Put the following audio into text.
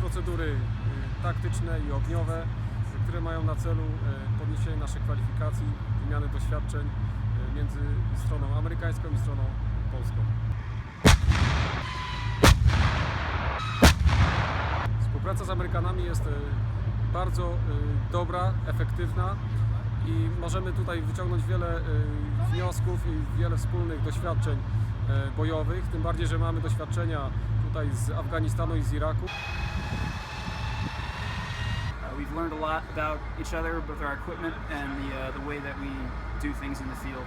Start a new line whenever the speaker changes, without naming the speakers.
procedury y, taktyczne i ogniowe, które mają na celu y, podniesienie naszych kwalifikacji, wymiany doświadczeń y, między stroną amerykańską i stroną polską. Współpraca z Amerykanami jest bardzo dobra, efektywna i możemy tutaj wyciągnąć wiele wniosków i wiele wspólnych doświadczeń bojowych, tym bardziej, że mamy doświadczenia tutaj z Afganistanu i z Iraku.
Uh, we've learned a lot about each other, both our equipment and the, uh, the way that we do things in the field.